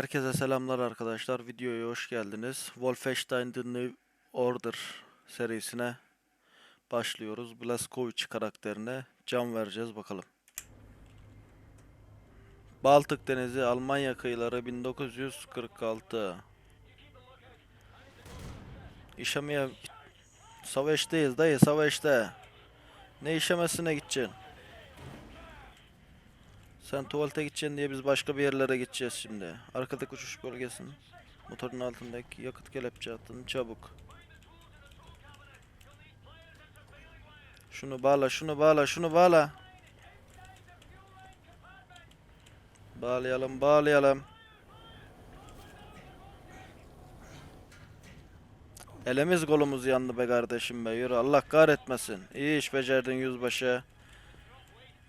Herkese selamlar arkadaşlar. Videoya hoş geldiniz. Wolfenstein The New Order serisine başlıyoruz. Blazkowicz karakterine can vereceğiz bakalım. Baltık Denizi, Almanya kıyıları 1946. İşemeye savaştayız dayı savaşta. Ne işemesine gideceksin? Sen tuvalete gideceksin diye biz başka bir yerlere gideceğiz şimdi. Arkadaki uçuş bölgesinin motorun altındaki yakıt kelepçe attın çabuk. Şunu bağla, şunu bağla, şunu bağla. Bağlayalım, bağlayalım. Elimiz kolumuz yandı be kardeşim be. Yürü Allah kahretmesin. İyi iş becerdin yüzbaşı.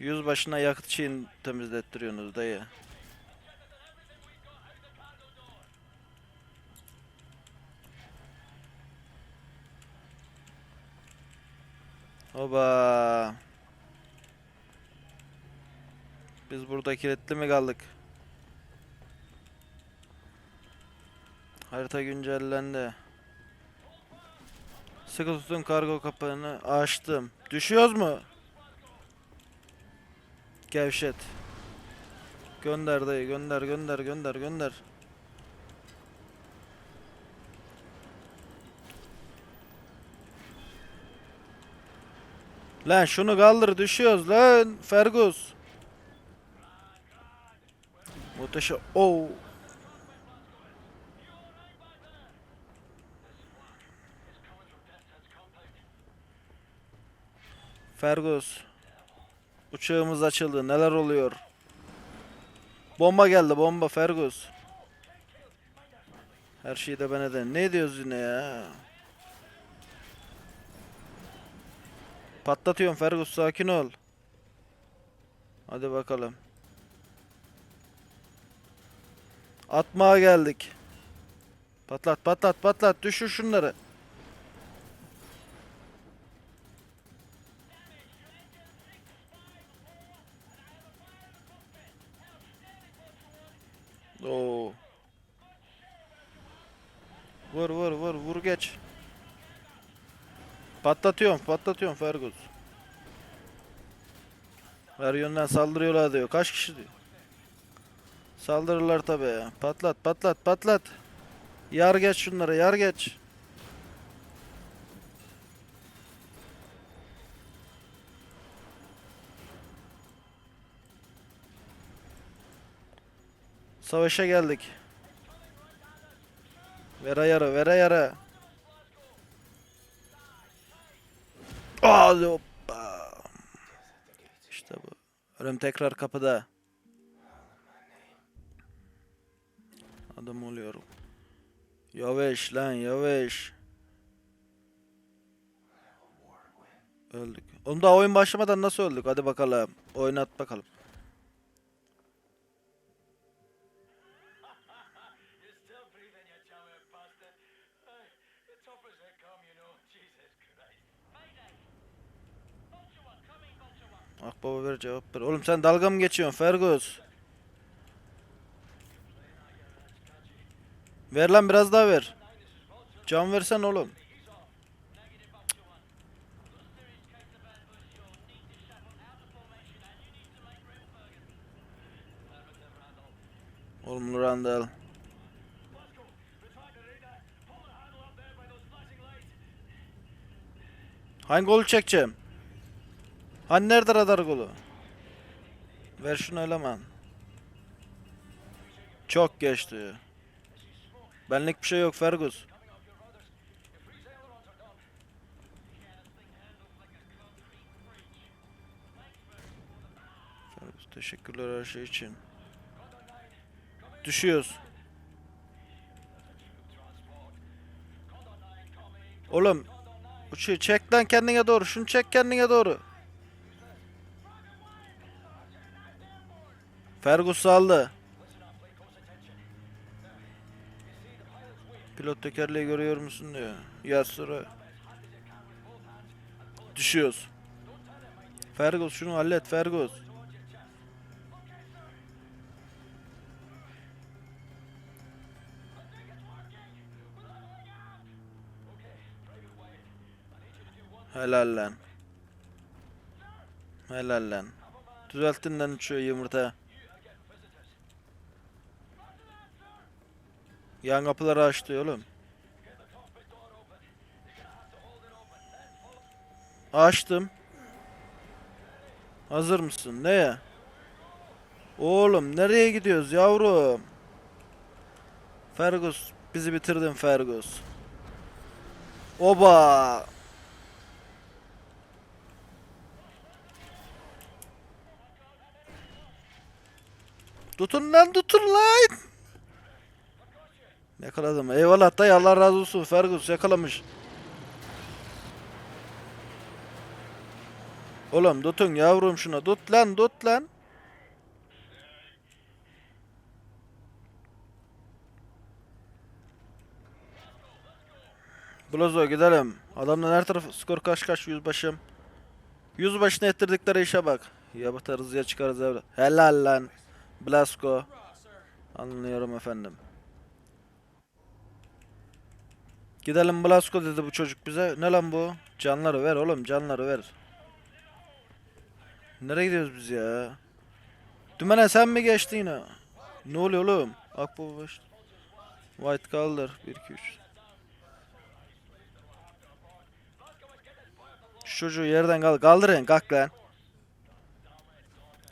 Yüzbaşına yakıt için temizlettiriyorsunuz dayı. Oba. Biz burada kilitli mi kaldık? Harita güncellendi. Sıkı tutun kargo kapağını açtım. Düşüyoruz mu? Gevşet. Gönder dayı gönder gönder gönder gönder. Lan şunu kaldır düşüyoruz lan Fergus. Muhteşem. Oh. Fergus. Uçağımız açıldı. Neler oluyor? Bomba geldi bomba Fergus. Her şeyi de ben eden. Ne diyoruz yine ya? Patlatıyorum Fergus sakin ol. Hadi bakalım. Atmaya geldik. Patlat patlat patlat düşür şunları. Oo. Vur vur vur vur geç. Patlatıyorum patlatıyorum Fergus. Her yönden saldırıyorlar diyor. Kaç kişi diyor. Saldırırlar tabi. Patlat patlat patlat. Yar geç şunları yar geç. Savaşa geldik. Vera yara, vera yara. Hadi hoppa. İşte bu. Ölüm tekrar kapıda. Adam oluyorum. Yavaş lan yavaş. Öldük. Oğlum daha oyun başlamadan nasıl öldük? Hadi bakalım. Oynat bakalım. Akbaba ver cevap ver. Oğlum sen dalga mı geçiyorsun Fergus? Ver lan biraz daha ver. Can versen oğlum. Oğlum Randall. Hangi golü çekeceğim? Hani nerede radar golü? Ver şunu eleman. Çok geçti. Benlik bir şey yok Fergus. Fergus teşekkürler her şey için. Düşüyoruz. Oğlum uçuyor çek lan kendine doğru. Şunu çek kendine doğru. Fergus aldı. Pilot tekerleği görüyor musun diyor. Yer sonra düşüyoruz. Fergus şunu hallet Fergus. Helal lan. Helal lan. Düzelttin lan şu yumurta. Yan kapıları açtı oğlum. Açtım. Hazır mısın? Neye? Oğlum nereye gidiyoruz yavrum? Fergus bizi bitirdin Fergus. Oba! Tutun lan tutun lan! Yakaladım. Eyvallah dayı Allah razı olsun. Fergus yakalamış. Oğlum tutun yavrum şuna. Tut lan tut lan. Blozo gidelim. Adamların her tarafı skor kaç kaç yüzbaşım. Yüzbaşını ettirdikleri işe bak. Ya batarız ya çıkarız evde. Helal lan. Blasko. Anlıyorum efendim. Gidelim Blasko dedi bu çocuk bize. Ne lan bu? Canları ver oğlum canları ver. Nereye gidiyoruz biz ya? Dümene sen mi geçtin yine? Ne oluyor oğlum? Akbaba baş. White kaldır. 1 2 3. Şu çocuğu yerden kal kaldırın kalk lan.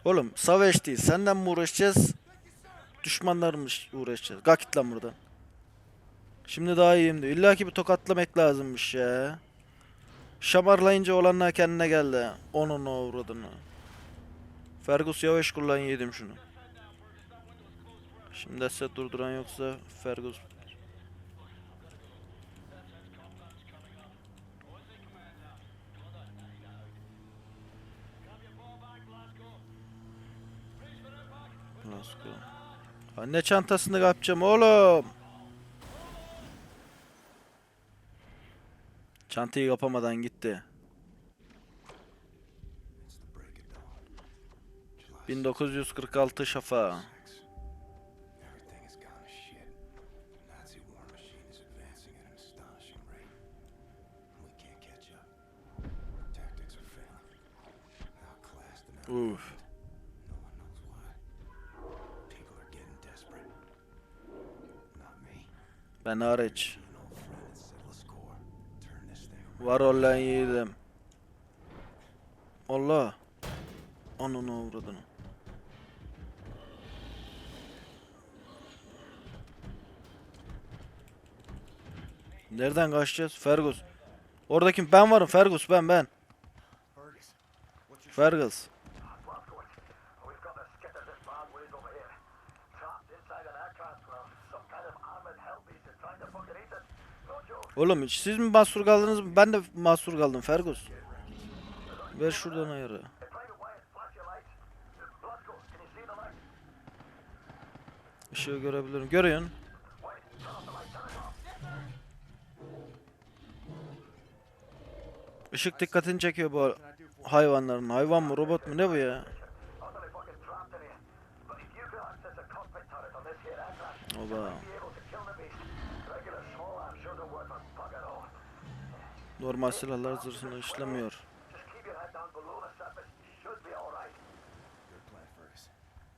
Oğlum savaş değil. Senden mi uğraşacağız? Düşmanlarmış uğraşacağız. Kalk git lan buradan. Şimdi daha iyiyim diyor. İlla ki bir tokatlamak lazımmış ya. Şamarlayınca olanlar kendine geldi. Onun uğradığını. Fergus yavaş kullan yedim şunu. Şimdi set durduran yoksa Fergus. Glasgow. Anne çantasını kapacağım oğlum. Çantayı kapamadan gitti. 1946 şafağı. Me. Ben hariç. Var ol lan yiğidim. Allah. Ananı avradını. Nereden kaçacağız? Fergus. Oradaki ben varım Fergus ben ben. Fergus. Oğlum siz mi mahsur kaldınız? Ben de mahsur kaldım Fergus. Ver şuradan ayarı. Işığı görebilirim. Görüyorsun. Işık dikkatini çekiyor bu hayvanların. Hayvan mı robot mu ne bu ya? Utterly Fergus.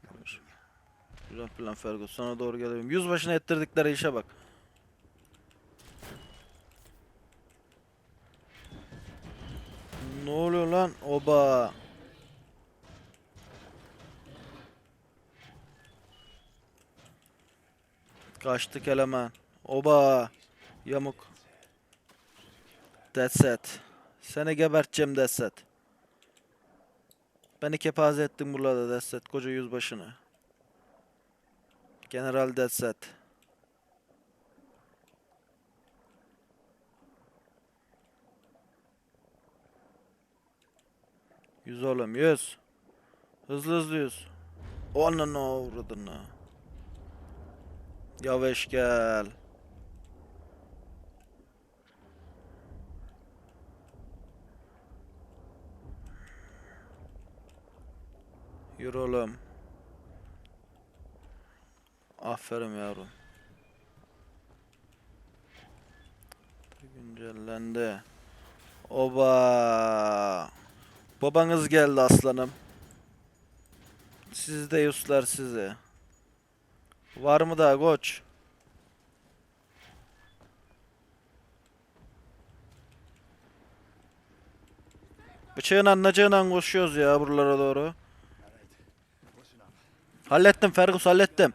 Coming through you. Güzel plan Fergus. Sana doğru geliyorum. Yüzbaşına ettirdikleri işe bak. Ne oluyor lan? Oba. Kaçtık eleman. Oba. Yamuk. That's it. Seni geberteceğim that's it. Beni kepaze ettin burada that's it. Koca yüzbaşını. General Dead Set. Yüz oğlum yüz. Hızlı hızlı yüz. Onun uğradığını. Yavaş gel. Yürü oğlum. Aferin yavrum. Güncellendi. Oba. Babanız geldi aslanım. Siz de yuslar sizi. Var mı daha koç? Bıçağın anlacığıyla koşuyoruz ya buralara doğru. Hallettim Fergus hallettim.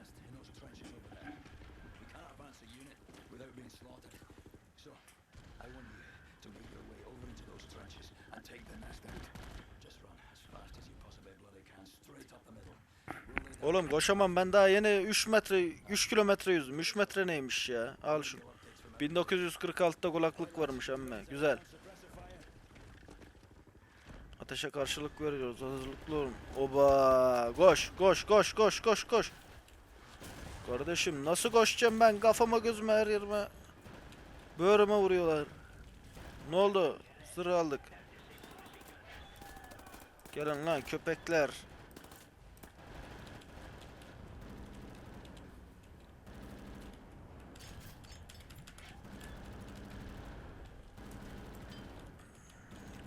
Oğlum koşamam ben daha yeni 3 metre 3 kilometre yüzdüm. 3 metre neymiş ya? Al şunu. 1946'da kulaklık varmış emme. Güzel. Ateşe karşılık veriyoruz. Hazırlıklı olun. Oba! Koş, koş, koş, koş, koş, koş. Kardeşim nasıl koşacağım ben? Kafama gözüme her yerime. Böğrüme vuruyorlar. Ne oldu? Sıra aldık. Gelin lan köpekler.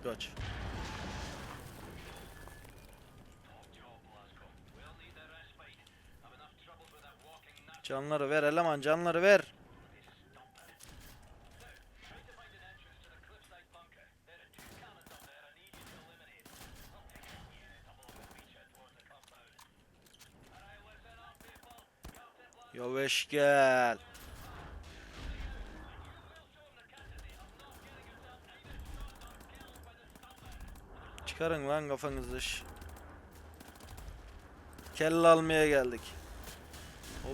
Kaç. Eleman canları ver. Yavaş gel. Çıkarın lan kafanızı. Kelle almaya geldik.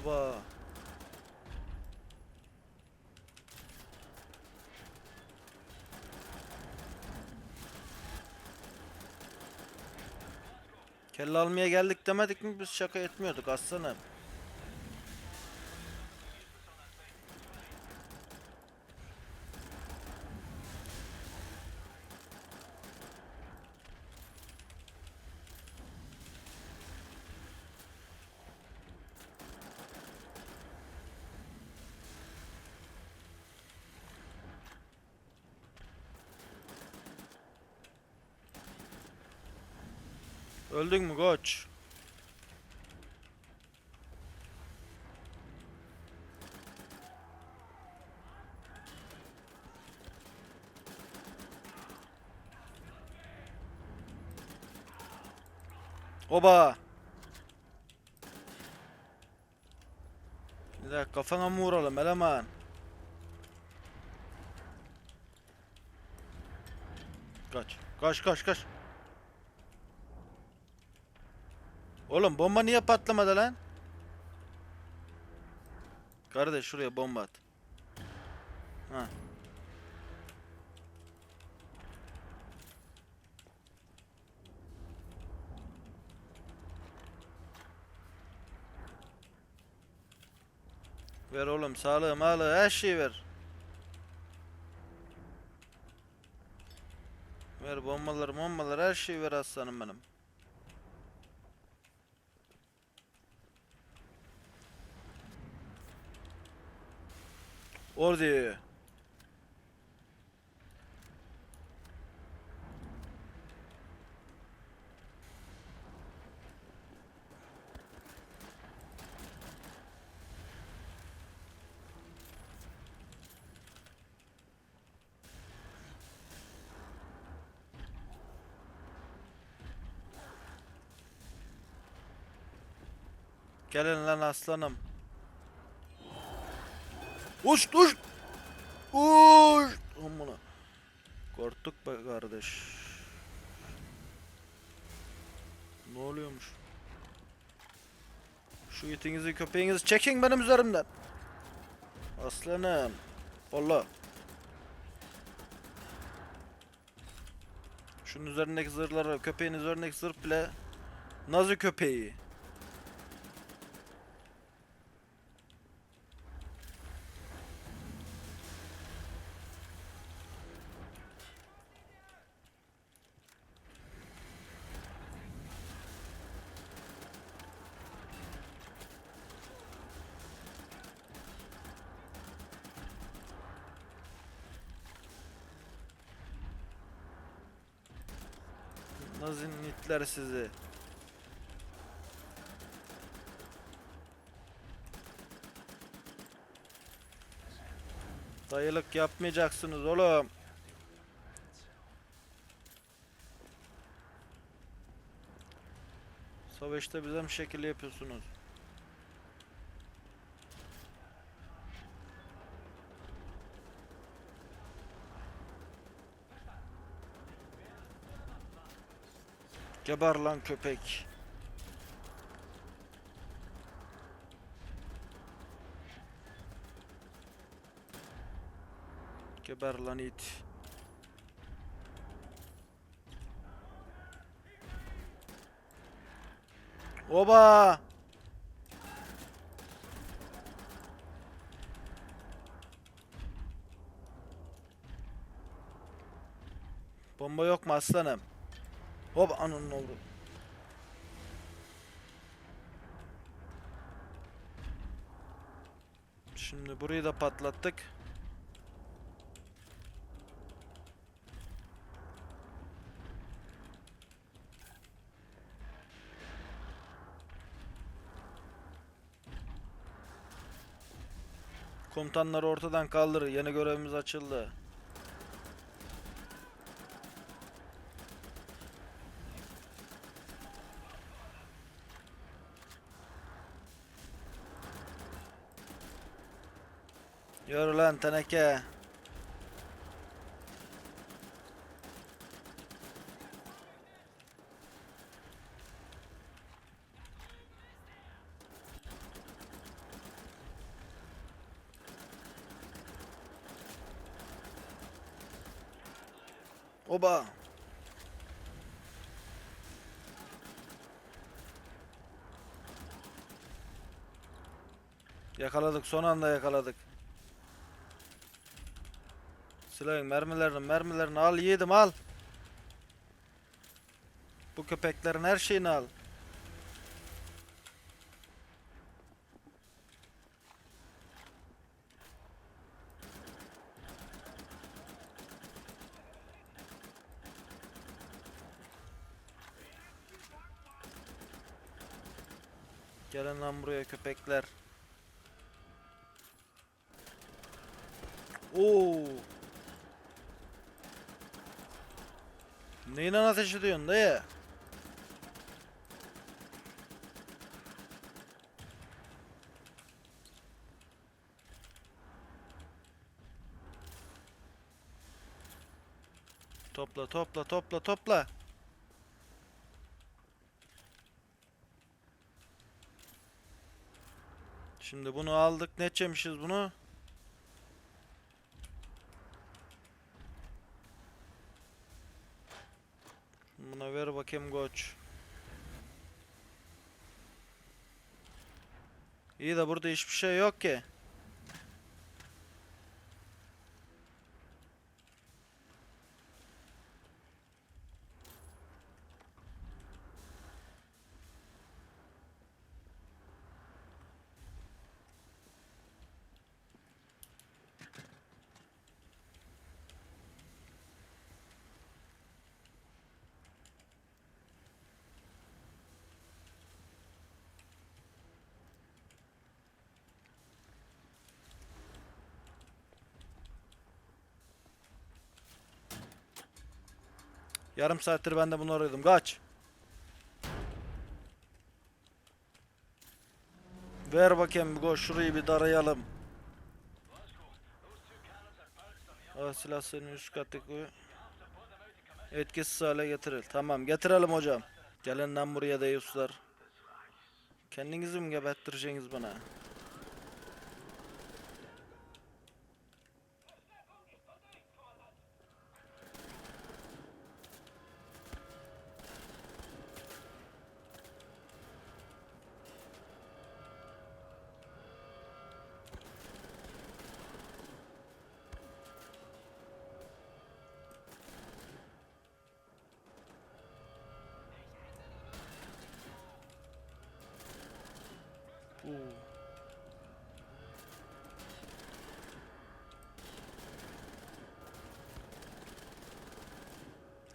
Oba. Kelle almaya geldik demedik mi biz şaka etmiyorduk aslanım. Öldün mü koç? Oba. Bir dakika kafana mı vuralım eleman? Kaç. Kaç kaç kaç. Oğlum bomba niye patlamadı lan? Kardeş şuraya bomba at. Ha. Ver oğlum sağlığı malı her şeyi ver. Ver bombaları bombaları her şeyi ver aslanım benim. Orada. Gelin lan aslanım. Uç uç. Uç. Amına. Korktuk be kardeş. Ne oluyormuş? Şu itinizi köpeğinizi çekin benim üzerimden. Aslanım. Allah. Şunun üzerindeki zırhları, köpeğin üzerindeki zırh bile Nazi köpeği. Nazinitler sizi. Dayılık yapmayacaksınız oğlum. Savaşta bize mi şekil yapıyorsunuz? Geber lan köpek. Geber lan it. Oba! Bomba yok mu aslanım? Hop ananın oldu. Şimdi burayı da patlattık. Komutanları ortadan kaldır. Yeni görevimiz açıldı. Yürü lan teneke. Oba. Yakaladık son anda yakaladık. Silahın mermilerini mermilerini al yiğidim al. Bu köpeklerin her şeyini al. Gelin lan buraya köpekler. Oo. Neyle ateş ediyorsun dayı? Topla topla topla topla. Şimdi bunu aldık. Ne çemişiz bunu? Buna ver bakayım koç. İyi de burada hiçbir şey yok ki. Yarım saattir ben de bunu arıyordum. Kaç. Ver bakayım koş şurayı bir darayalım. Ah silah senin üst kattaki etkisiz hale getiril. Tamam getirelim hocam. Gelin lan buraya deyuslar. Kendinizi mi geberttireceksiniz bana?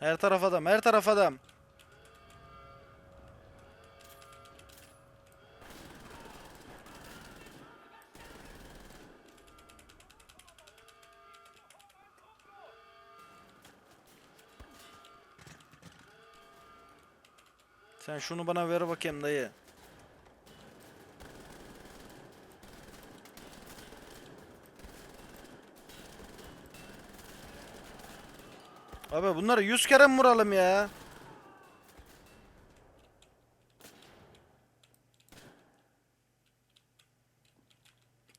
Her taraf adam, her taraf adam. Sen şunu bana ver bakayım dayı. Abi bunları yüz kere mi vuralım ya?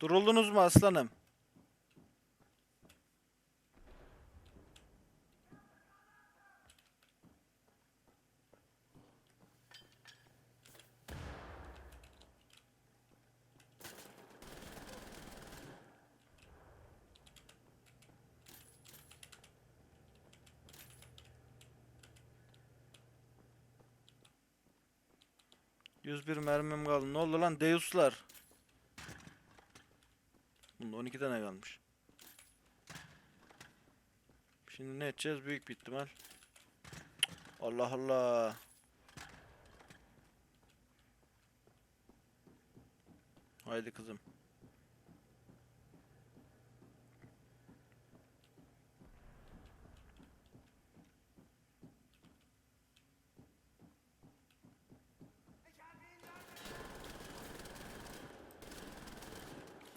Duruldunuz mu aslanım? Yüz bir mermim kaldı. Ne oldu lan Deus'lar? Bunda 12 tane kalmış. Şimdi ne edeceğiz? Büyük bir ihtimal. Allah Allah. Haydi kızım.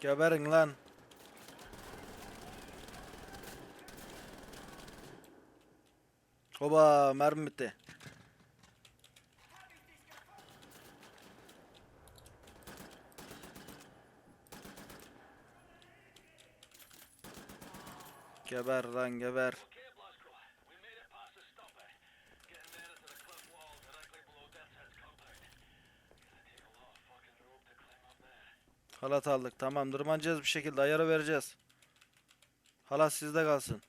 Geberin lan. Oba mermi bitti. Geber lan geber. Halat aldık. Tamam tırmanacağız bir şekilde ayarı vereceğiz. Halat sizde kalsın.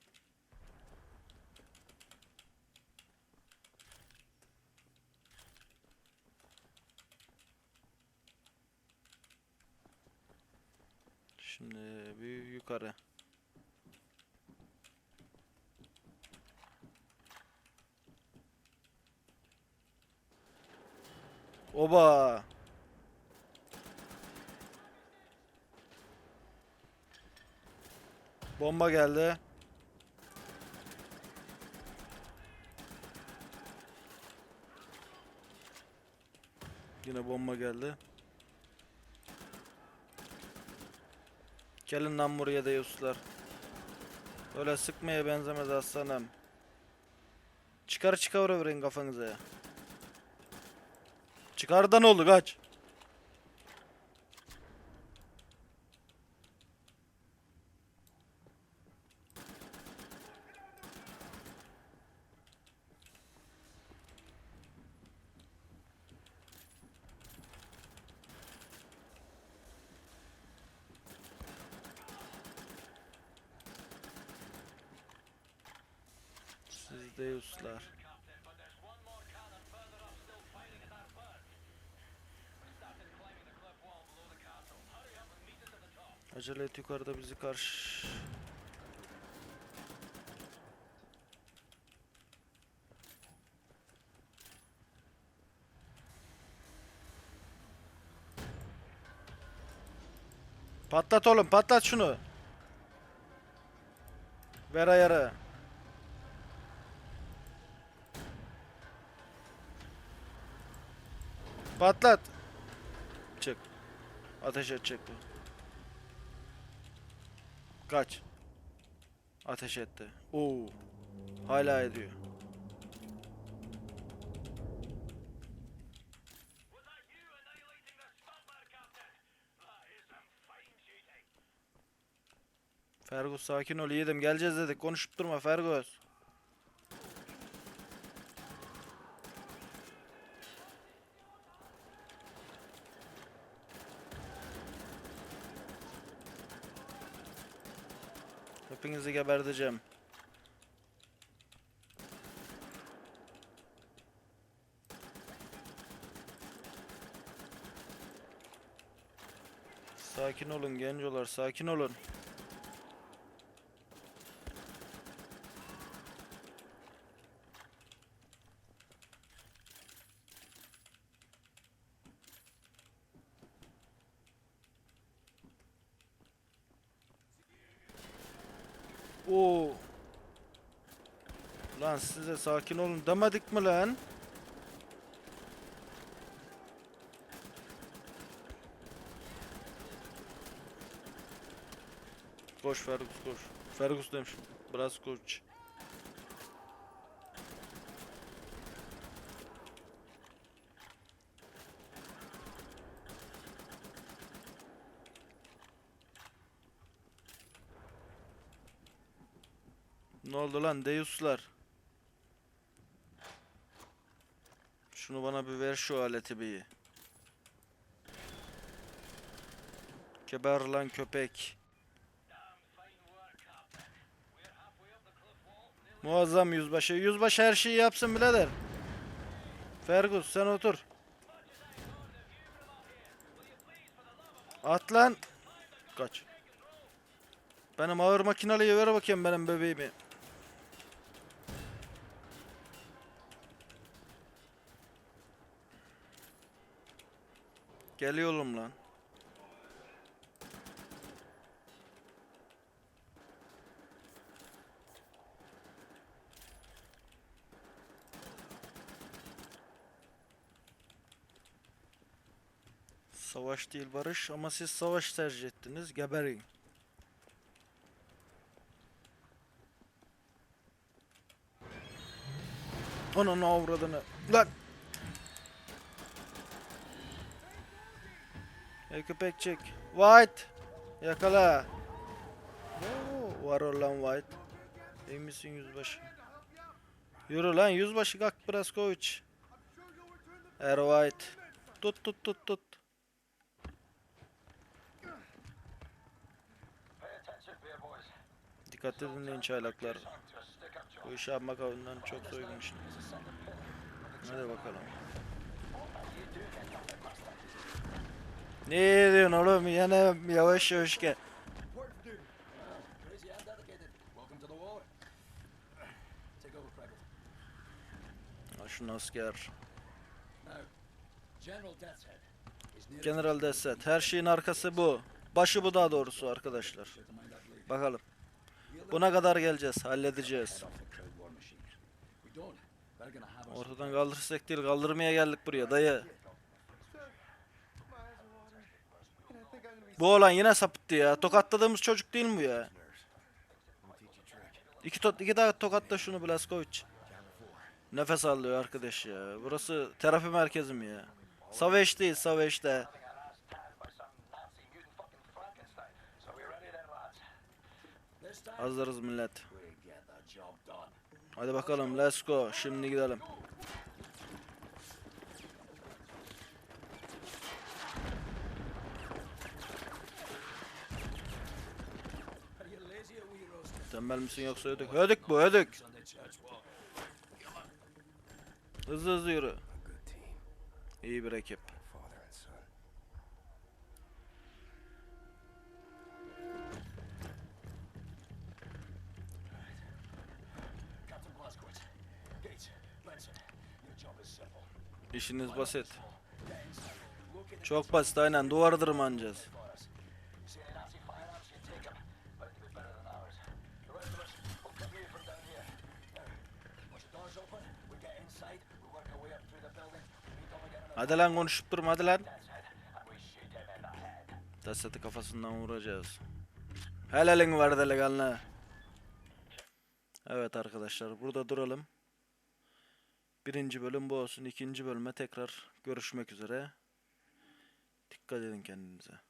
Şimdi bir yukarı. Oba! Bomba geldi. Yine bomba geldi. Gelin lan buraya da yuslar. Öyle sıkmaya benzemez aslanım. Çıkar çıkar verin kafanıza ya. Çıkardan oldu kaç. Acele et yukarıda bizi karşı. Patlat oğlum patlat şunu. Ver ayarı. Patlat. Çık. Ateş edecek bu. Kaç. Ateş etti. Oo. Hala ediyor. Fergus sakin ol yiğidim geleceğiz dedik konuşup durma Fergus. Hepinizi geberteceğim. Sakin olun gencolar sakin olun. Lan size sakin olun demedik mi lan? Koş Fergus koş. Fergus demişim. Biraz koş. Ne oldu lan Deus'lar? Şunu bana bir ver şu aleti bir. Geber lan köpek. Muazzam yüzbaşı. Yüzbaşı her şeyi yapsın birader. Fergus sen otur. At lan. Kaç. Benim ağır makinalıyı ver bakayım benim bebeğimi. Geliyorum lan. Savaş değil barış ama siz savaş tercih ettiniz. Geberin. Ananı avradını. Lan! Ey köpekçik. White! Yakala. Oo, var ol lan White. İyi misin yüzbaşı? Yürü lan yüzbaşı kalk koç. Er White. Tut tut tut tut. Dikkatli dinleyin çaylaklar. Bu işi yapmak avinden çok soygunmuş. Hadi bakalım. Ne diyorsun oğlum? Yine yavaş yavaş gel. Şunu asker. General Desset. Her şeyin arkası bu. Başı bu daha doğrusu arkadaşlar. Bakalım. Buna kadar geleceğiz. Halledeceğiz. Ortadan kaldırırsak değil. Kaldırmaya geldik buraya dayı. Bu olan yine sapıttı ya. Tokatladığımız çocuk değil mi ya? İki, to iki daha tokatla şunu Blaskovic. Nefes alıyor arkadaş ya. Burası terapi merkezi mi ya? Savaş değil? This time, Hazırız millet. Hadi bakalım let's go. Şimdi gidelim. Tembel misin yoksa ödük? Ödük bu ödük. Hızlı hızlı yürü. İyi bir ekip. İşiniz basit. Çok basit aynen. Duvarı tırmanacağız. Hadi lan konuşup durma hadi lan. Deseti kafasından vuracağız. Helalin var delikanlı. Evet arkadaşlar burada duralım. Birinci bölüm bu olsun. İkinci bölüme tekrar görüşmek üzere. Dikkat edin kendinize.